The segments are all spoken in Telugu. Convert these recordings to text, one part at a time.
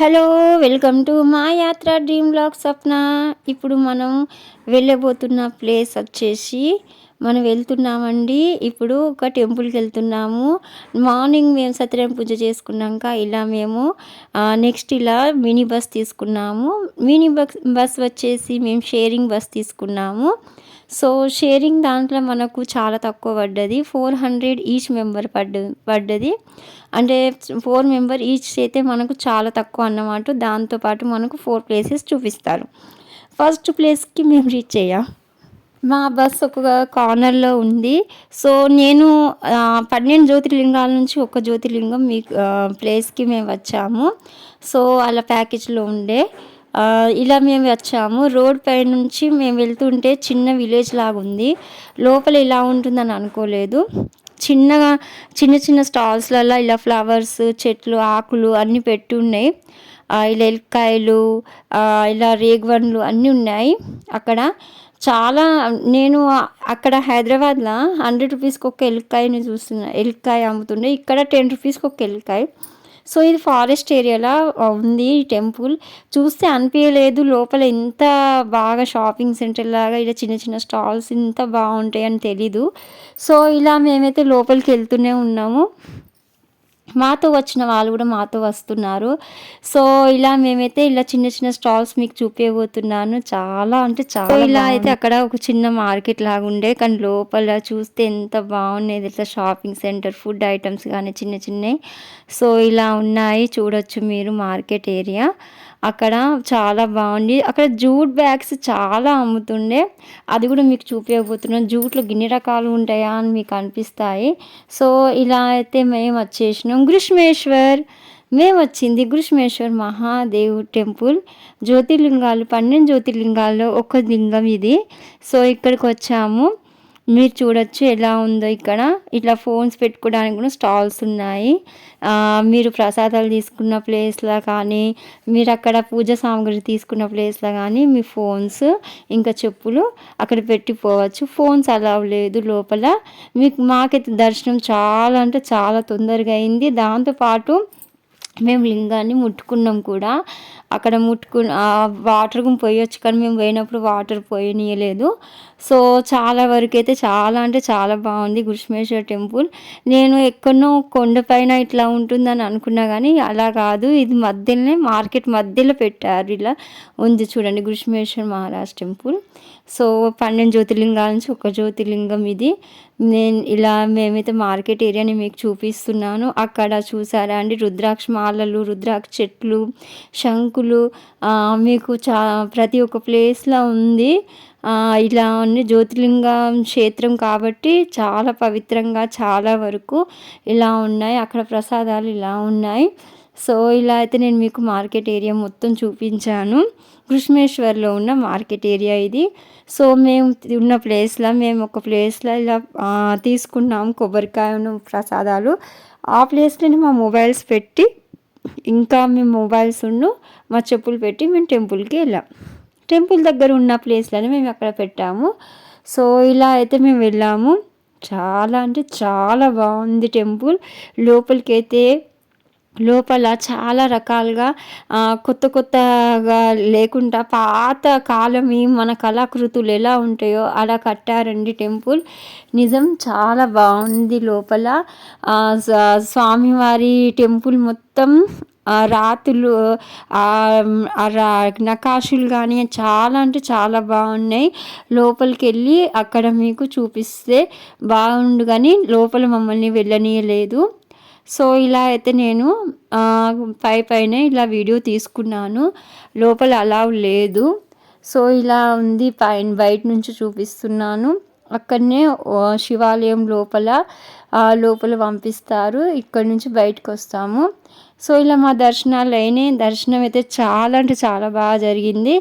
హలో వెల్కమ్ టు మా యాత్ర డ్రీమ్ బ్లాగ్ స్వప్న. ఇప్పుడు మనం వెళ్ళబోతున్న ప్లేస్ వచ్చేసి మనం వెళ్తున్నామండి. ఇప్పుడు ఒక టెంపుల్కి వెళ్తున్నాము. మార్నింగ్ మేము సత్యనారాయణ పూజ చేసుకున్నాక ఇలా మేము నెక్స్ట్ ఇలా మినీ బస్ తీసుకున్నాము. మినీ బస్ బస్ వచ్చేసి మేము షేరింగ్ బస్ తీసుకున్నాము. సో షేరింగ్ దాంట్లో మనకు చాలా తక్కువ పడ్డది. ఫోర్ హండ్రెడ్ ఈచ్ మెంబర్ పడ్డ పడ్డది. అంటే ఫోర్ మెంబర్ ఈచ్ అయితే మనకు చాలా తక్కువ అన్నమాట. దాంతోపాటు మనకు ఫోర్ ప్లేసెస్ చూపిస్తారు. ఫస్ట్ ప్లేస్కి మేము రీచ్ అయ్యాం. మా బస్ ఒక కార్నర్లో ఉంది. సో నేను పన్నెండు జ్యోతిర్లింగాల నుంచి ఒక జ్యోతిర్లింగం మీ ప్లేస్కి మేము వచ్చాము. సో అలా ప్యాకేజ్లో ఉండే. ఇలా మేము వచ్చాము. రోడ్ పై నుంచి మేము వెళ్తుంటే చిన్న విలేజ్ లాగా ఉంది. లోపల ఇలా ఉంటుందని అనుకోలేదు. చిన్నగా చిన్న చిన్న స్టాల్స్లలో ఇలా ఫ్లవర్స్ చెట్లు ఆకులు అన్నీ పెట్టి ఉన్నాయి ఇలా ఎల్కాయలు ఇలా రేగువన్లు అన్నీ ఉన్నాయి అక్కడ. చాలా నేను అక్కడ హైదరాబాద్లో హండ్రెడ్ రూపీస్కి ఒక ఎల్కాయని చూస్తున్నా ఎల్కాయ అమ్ముతుండే. ఇక్కడ టెన్ రూపీస్కి ఒక ఎల్కాయ సో ఇది ఫారెస్ట్ ఏరియాలో ఉంది ఈ టెంపుల్. చూస్తే అనిపించలేదు లోపల ఎంత బాగా షాపింగ్ సెంటర్ లాగా ఇలా చిన్న చిన్న స్టాల్స్ ఇంత బాగుంటాయి అని తెలీదు. సో ఇలా మేమైతే లోపలికి వెళ్తూనే ఉన్నాము. మాతో వచ్చిన వాళ్ళు కూడా మాతో వస్తున్నారు. సో ఇలా మేమైతే ఇలా చిన్న చిన్న స్టాల్స్ మీకు చూపించబోతున్నాను చాలా అంటే చాలా ఇలా అయితే అక్కడ ఒక చిన్న మార్కెట్ లాగా ఉండే. కానీ లోపల చూస్తే ఎంత బాగుండేది ఇట్లా షాపింగ్ సెంటర్ ఫుడ్ ఐటమ్స్ కానీ చిన్న చిన్నవి. సో ఇలా ఉన్నాయి. చూడొచ్చు మీరు మార్కెట్ ఏరియా. అక్కడ చాలా బాగుంది. అక్కడ జూట్ బ్యాగ్స్ చాలా అమ్ముతుండే. అది కూడా మీకు చూపించబోతున్నాం జూట్లో గిన్నె రకాలు ఉంటాయా అని మీకు అనిపిస్తాయి. సో ఇలా అయితే మేము వచ్చేసినాం. గృష్మేశ్వర్ మేము వచ్చింది గృష్మేశ్వర్ మహాదేవ్ టెంపుల్. జ్యోతిర్లింగాలు పన్నెండు జ్యోతిర్లింగాల్లో ఒక లింగం ఇది. సో ఇక్కడికి వచ్చాము. మీరు చూడొచ్చు ఎలా ఉందో ఇక్కడ. ఇట్లా ఫోన్స్ పెట్టుకోవడానికి కూడా స్టాల్స్ ఉన్నాయి. మీరు ప్రసాదాలు తీసుకున్న ప్లేస్లో కానీ మీరు అక్కడ పూజ సామాగ్రి తీసుకున్న ప్లేస్లో కానీ మీ ఫోన్స్ ఇంకా చెప్పులు అక్కడ పెట్టిపోవచ్చు. ఫోన్స్ అలా లేదు లోపల. మీకు మాకైతే దర్శనం చాలా అంటే చాలా తొందరగా అయింది. దాంతోపాటు మేము లింగాన్ని ముట్టుకున్నాం కూడా. అక్కడ ముట్టుకు వాటర్ పోయొచ్చు కానీ మేము పోయినప్పుడు వాటర్ పోయనీయలేదు. సో చాలా వరకు అయితే చాలా అంటే చాలా బాగుంది గుష్మేశ్వర టెంపుల్. నేను ఎక్కడనో కొండపైన ఇట్లా ఉంటుందని అనుకున్నా కానీ అలా కాదు. ఇది మధ్యలోనే మార్కెట్ మధ్యలో పెట్టారు ఇలా. ఉంది చూడండి గుష్మేశ్వర మహారాజ్ టెంపుల్. సో పన్నెండు జ్యోతిర్లింగాల నుంచి ఒక జ్యోతిర్లింగం ఇది. నేను ఇలా మేమైతే మార్కెట్ ఏరియాని మీకు చూపిస్తున్నాను. అక్కడ చూసారా అండి? రుద్రాక్ష మాలలు రుద్రాక్ష చెట్లు శంకులు మీకు చా ప్రతి ఒక్క ప్లేస్లో ఉంది. ఇలా అన్ని జ్యోతిర్లింగం క్షేత్రం కాబట్టి చాలా పవిత్రంగా చాలా వరకు ఇలా ఉన్నాయి. అక్కడ ప్రసాదాలు ఇలా ఉన్నాయి. సో ఇలా అయితే నేను మీకు మార్కెట్ ఏరియా మొత్తం చూపించాను. కృష్ణేశ్వర్లో ఉన్న మార్కెట్ ఏరియా ఇది. సో మేము ఉన్న ప్లేస్లో మేము ఒక ప్లేస్లో ఇలా తీసుకున్నాం కొబ్బరికాయను ప్రసాదాలు. ఆ ప్లేస్లోనే మా మొబైల్స్ పెట్టి ఇంకా మేము మొబైల్స్ ఉన్ను మా చెప్పులు పెట్టి మేము టెంపుల్కి వెళ్ళాం. టెంపుల్ దగ్గర ఉన్న ప్లేస్లోనే మేము అక్కడ పెట్టాము. సో ఇలా అయితే మేము వెళ్ళాము. చాలా అంటే చాలా బాగుంది టెంపుల్. లోపలికి అయితే లోపల చాలా రకాలుగా కొత్త కొత్తగా లేకుండా పాత కాలమి మన కళాకృతులు ఎలా ఉంటాయో అలా కట్టారండి టెంపుల్. నిజం చాలా బాగుంది లోపల. స్వామివారి టెంపుల్ మొత్తం రాతులు నకాషులు కానీ చాలా అంటే చాలా బాగున్నాయి. లోపలికి వెళ్ళి అక్కడ మీకు చూపిస్తే బాగుండు కానీ లోపల మమ్మల్ని వెళ్ళనీయలేదు. సో ఇలా అయితే నేను పై పైన ఇలా వీడియో తీసుకున్నాను. లోపల అలా లేదు. సో ఇలా ఉంది పైన బయట నుంచి చూపిస్తున్నాను. అక్కడనే శివాలయం లోపల లోపల పంపిస్తారు. ఇక్కడ నుంచి బయటకు వస్తాము. సో ఇలా మా దర్శనాలు అయినాయి దర్శనం అయితే చాలా అంటే చాలా బాగా జరిగింది.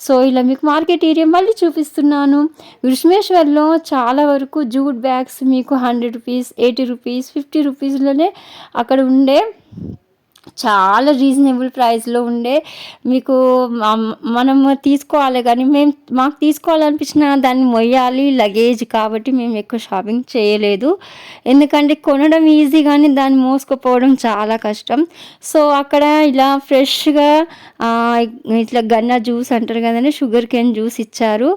సో ఇలా మీకు మార్కెట్ ఏరియా మళ్ళీ చూపిస్తున్నాను. విష్మేశ్వర్లో చాలా వరకు జూట్ బ్యాగ్స్ మీకు hundred rupees eighty rupees fifty రూపీస్లోనే అక్కడ ఉండే చాలా రీజనబుల్ ప్రైస్లో ఉండే మీకు మనము మనం తీసుకోవాలి కానీ మేము మాకు తీసుకోవాలనిపించిన దాన్ని మొయ్యాలి లగేజ్ కాబట్టి మేము ఎక్కువ షాపింగ్ చేయలేదు. ఎందుకంటే కొనడం ఈజీ కానీ దాన్ని మోసుకుపోవడం చాలా కష్టం. సో అక్కడ ఇలా ఫ్రెష్గా ఇట్లా గన్న జ్యూస్ అంటారు కదండి షుగర్ కేన్ జ్యూస్ ఇచ్చారు.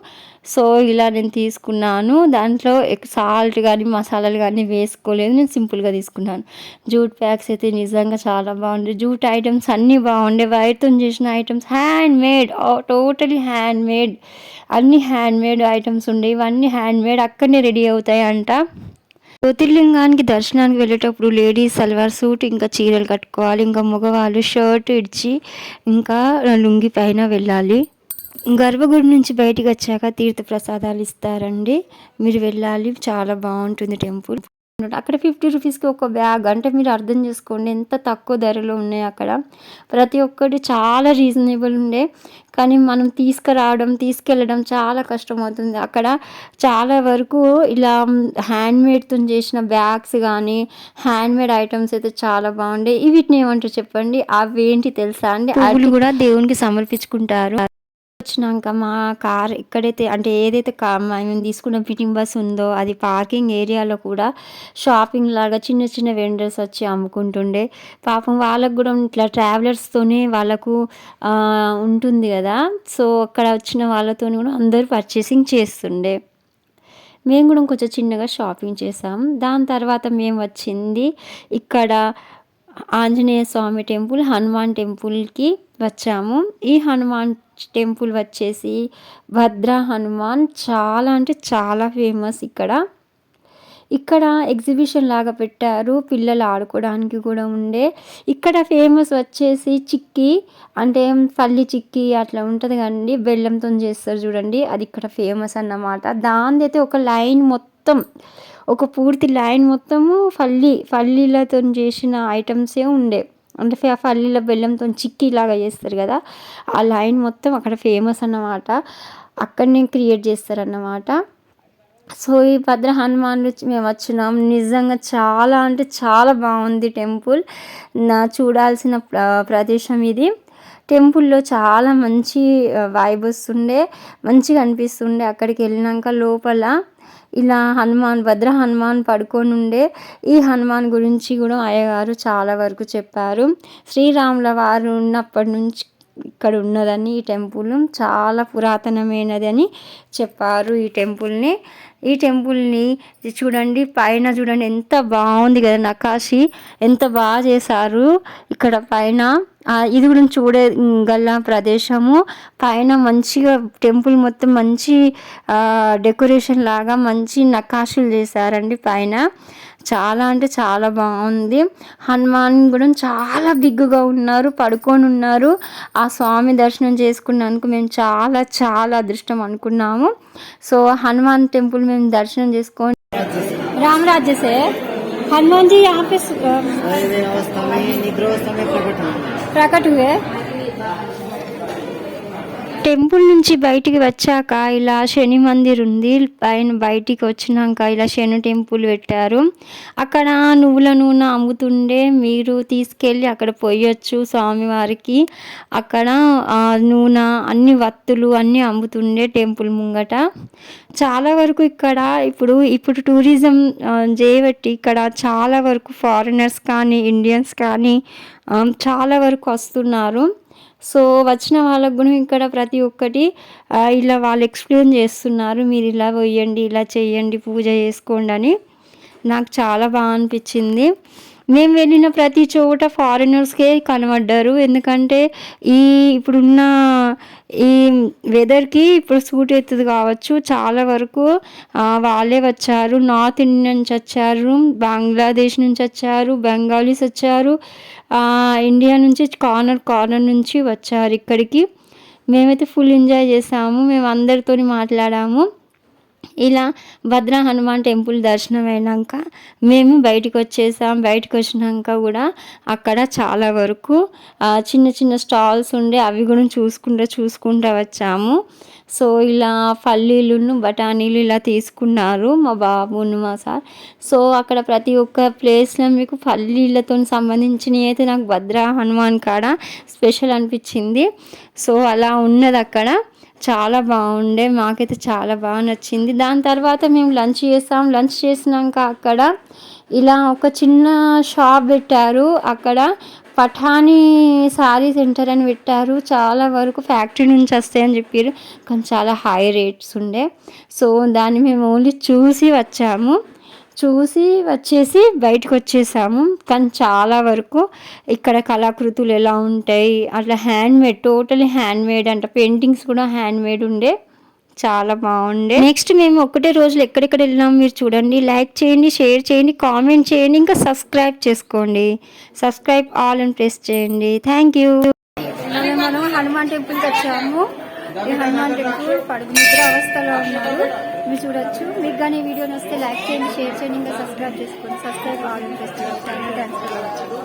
సో ఇలా నేను తీసుకున్నాను. దాంట్లో సాల్ట్ కానీ మసాలాలు కానీ వేసుకోలేదు. నేను సింపుల్గా తీసుకున్నాను. జూట్ ప్యాక్స్ అయితే నిజంగా చాలా బాగుండే జూట్ ఐటమ్స్ అన్నీ బాగుండే వైర్తో చేసిన items hand made totally hand made అన్ని హ్యాండ్ మేడ్ ఐటమ్స్ ఉండే ఇవన్నీ హ్యాండ్ మేడ్ అక్కడనే రెడీ అవుతాయి అంట జ్యోతిర్లింగానికి దర్శనానికి వెళ్ళేటప్పుడు లేడీస్ సల్వార్ సూట్ ఇంకా చీరలు కట్టుకోవాలి ఇంకా మగవాళ్ళు షర్ట్ ఇడ్చి ఇంకా లుంగి పైన వెళ్ళాలి. గర్భగుడి నుంచి బయటికి వచ్చాక తీర్థ ప్రసాదాలు ఇస్తారండి. మీరు వెళ్ళాలి. చాలా బాగుంటుంది టెంపుల్. అక్కడ ఫిఫ్టీ రూపీస్కి ఒక బ్యాగ్. అంటే మీరు అర్థం చేసుకోండి ఎంత తక్కువ ధరలో ఉన్నాయి అక్కడ. ప్రతి ఒక్కటి చాలా రీజనబుల్ ఉండే. కానీ మనం తీసుకురావడం తీసుకెళ్ళడం చాలా కష్టం అవుతుంది అక్కడ చాలా వరకు ఇలా హ్యాండ్మేడ్తో చేసిన బ్యాగ్స్ కానీ హ్యాండ్మేడ్ ఐటమ్స్ అయితే చాలా బాగుండే. వీటిని ఏమంటారు చెప్పండి? అవి ఏంటి తెలుసా అండి? అవి కూడా దేవునికి సమర్పించుకుంటారు. వచ్చినాక మా కార్ ఎక్కడైతే అంటే ఏదైతే కా మేము తీసుకున్న ఫిటింగ్ బస్ ఉందో అది పార్కింగ్ ఏరియాలో కూడా షాపింగ్ లాగా చిన్న చిన్న వెండర్స్ వచ్చి అమ్ముకుంటుండే. పాపం వాళ్ళకు కూడా ఇట్లా ట్రావెలర్స్తోనే వాళ్ళకు ఉంటుంది కదా. సో అక్కడ వచ్చిన వాళ్ళతో కూడా అందరూ పర్చేసింగ్ చేస్తుండే. మేము కూడా కొంచెం చిన్నగా షాపింగ్ చేసాం. దాని తర్వాత మేము వచ్చింది ఇక్కడ ఆంజనేయ స్వామి టెంపుల్ హనుమాన్ టెంపుల్కి వచ్చాము. ఈ హనుమాన్ టెంపుల్ వచ్చేసి భద్ర హనుమాన్ చాలా అంటే చాలా ఫేమస్ ఇక్కడ. ఇక్కడ ఎగ్జిబిషన్ లాగా పెట్టారు పిల్లలు ఆడుకోవడానికి కూడా ఉండే. ఇక్కడ ఫేమస్ వచ్చేసి చిక్కీ అంటే పల్లి చిక్కీ అట్లా ఉంటుంది కదండి బెల్లంతో చేస్తారు చూడండి అది ఇక్కడ ఫేమస్ అన్నమాట. దానిదైతే ఒక లైన్ మొత్తం ఒక పూర్తి లైన్ మొత్తము పల్లి పల్లీలతో చేసిన ఐటమ్సే ఉండే. అంటే ఫ- పల్లీల బెల్లంతో చిక్కీ లాగా చేస్తారు కదా ఆ లైన్ మొత్తం అక్కడ ఫేమస్ అన్నమాట. అక్కడనే క్రియేట్ చేస్తారన్నమాట. సో ఈ భద్ర హనుమాన్ మేము వచ్చినాం. నిజంగా చాలా అంటే చాలా బాగుంది టెంపుల్. నా చూడాల్సిన ప్రదేశం ఇది. టెంపుల్లో చాలా మంచి వైబ్ వస్తుండే. మంచిగా అనిపిస్తుండే. అక్కడికి వెళ్ళినాక లోపల ఇలా హనుమాన్ భద్ర హనుమాన్ పడుకొని ఉండే. ఈ హనుమాన్ గురించి కూడా అయ్యగారు చాలా వరకు చెప్పారు. శ్రీరాముల వారు ఉన్నప్పటి నుంచి ఇక్కడ ఉన్నదని ఈ టెంపుల్ చాలా పురాతనమైనది అని చెప్పారు ఈ టెంపుల్ని. ఈ టెంపుల్ని చూడండి పైన చూడండి ఎంత బాగుంది కదా నకాశి ఎంత బాగా చేశారు ఇక్కడ పైన. ఇది కూడా చూడే గల ప్రదేశము. పైన మంచిగా టెంపుల్ మొత్తం మంచి డెకరేషన్ లాగా మంచి నకాశీలు చేశారండి పైన. చాలా అంటే చాలా బాగుంది హనుమాన్ కూడా చాలా బిగ్గుగా ఉన్నారు పడుకొని ఉన్నారు ఆ స్వామి దర్శనం చేసుకున్నందుకు మేము చాలా చాలా అదృష్టం అనుకున్నాము సో హనుమాన్ టెంపుల్ మేము దర్శనం చేసుకొని रामराज्य से हनुमान जी यहाँ पे अ, शरीर अवस्था में निद्रावस्था में प्रकट हुए प्रकट हुए టెంపుల్ నుంచి బయటికి వచ్చాక ఇలా శని మందిర్ ఉంది. పైన బయటికి వచ్చినాక ఇలా శని టెంపుల్ పెట్టారు. అక్కడ నువ్వుల నూనె అమ్ముతుండే మీరు తీసుకెళ్ళి అక్కడ పోయొచ్చు స్వామివారికి. అక్కడ ఆ, నూనె అన్ని వత్తులు అన్నీ అమ్ముతుండే టెంపుల్ ముంగట. చాలా వరకు ఇక్కడ ఇప్పుడు ఇప్పుడు టూరిజం చేయబట్టి ఇక్కడ చాలా వరకు ఫారినర్స్ కానీ ఇండియన్స్ కానీ చాలా వరకు వస్తున్నారు. సో వచ్చిన వాళ్ళకు కూడా ఇక్కడ ప్రతి ఒక్కటి ఇలా వాళ్ళు ఎక్స్ప్లెయిన్ చేస్తున్నారు. మీరు ఇలా పోయండి ఇలా చేయండి పూజ చేసుకోండి అని. నాకు చాలా బాగా అనిపించింది. మేము వెళ్ళిన ప్రతి చోట ఫారినర్స్కే కనబడ్డారు. ఎందుకంటే ఈ ఇప్పుడున్న ఈ వెదర్కి ఇప్పుడు సూట్ అవుతుంది కావచ్చు. చాలా వరకు వాళ్ళే వచ్చారు. నార్త్ ఇండియా నుంచి వచ్చారు. బంగ్లాదేశ్ నుంచి వచ్చారు. బెంగాలీస్ వచ్చారు. ఇండియా నుంచి కార్నర్ కార్నర్ నుంచి వచ్చారు ఇక్కడికి. మేమైతే ఫుల్ ఎంజాయ్ చేసాము. మేము అందరితో మాట్లాడాము. ఇలా భద్ర హనుమాన్ టెంపుల్ దర్శనం అయినాక మేము బయటికి వచ్చేసాం. బయటకు వచ్చినాక కూడా అక్కడ చాలా వరకు చిన్న చిన్న స్టాల్స్ ఉండే అవి కూడా చూసుకుంటూ చూసుకుంటూ వచ్చాము. సో ఇలా పల్లీలును బఠానీలు ఇలా తీసుకున్నారు మా బాబును మా సార్. సో అక్కడ ప్రతి ఒక్క ప్లేస్లో మీకు పల్లీలతో సంబంధించినవి అయితే నాకు భద్ర హనుమాన్ కాడ స్పెషల్ అనిపించింది. సో అలా ఉన్నది అక్కడ చాలా బాగుండే మాకైతే చాలా బాగా నచ్చింది. దాని తర్వాత మేము లంచ్ చేసాం. లంచ్ చేసినాక అక్కడ ఇలా ఒక చిన్న షాప్ పెట్టారు. అక్కడ పఠానీ సారీ సెంటర్ అని పెట్టారు. చాలా వరకు ఫ్యాక్టరీ నుంచి వస్తాయని చెప్పారు కానీ చాలా హై రేట్స్ ఉండే. సో దాన్ని మేము ఓన్లీ చూసి వచ్చాము. చూసి వచ్చేసి బయటకు వచ్చేసాము కానీ చాలా వరకు ఇక్కడ కళాకృతులు ఎలా ఉంటాయి అట్లా హ్యాండ్మేడ్ టోటలీ హ్యాండ్మేడ్ అంట. పెయింటింగ్స్ కూడా హ్యాండ్మేడ్ ఉండే. చాలా బాగుండే. నెక్స్ట్ మేము ఒకటే రోజులు ఎక్కడెక్కడ వెళ్ళినాం మీరు చూడండి. లైక్ చేయండి షేర్ చేయండి కామెంట్ చేయండి ఇంకా సబ్స్క్రైబ్ చేసుకోండి. సబ్స్క్రైబ్ ఆల్ అని ప్రెస్ చేయండి. థ్యాంక్ యూ మనం హనుమాన్ టెంపుల్కి వచ్చాము. ఈ హనుమాన్ టెంపుల్ పడుగు నిద్ర అవస్థలో ఉన్నారు. మీరు చూడొచ్చు. మీకు కానీ ఈ వీడియో నచ్చితే లైక్ చేయండి షేర్ చేయండి ఇంకా సబ్స్క్రైబ్ చేసుకోండి. Subscribe all interest thank you. Thanks for watching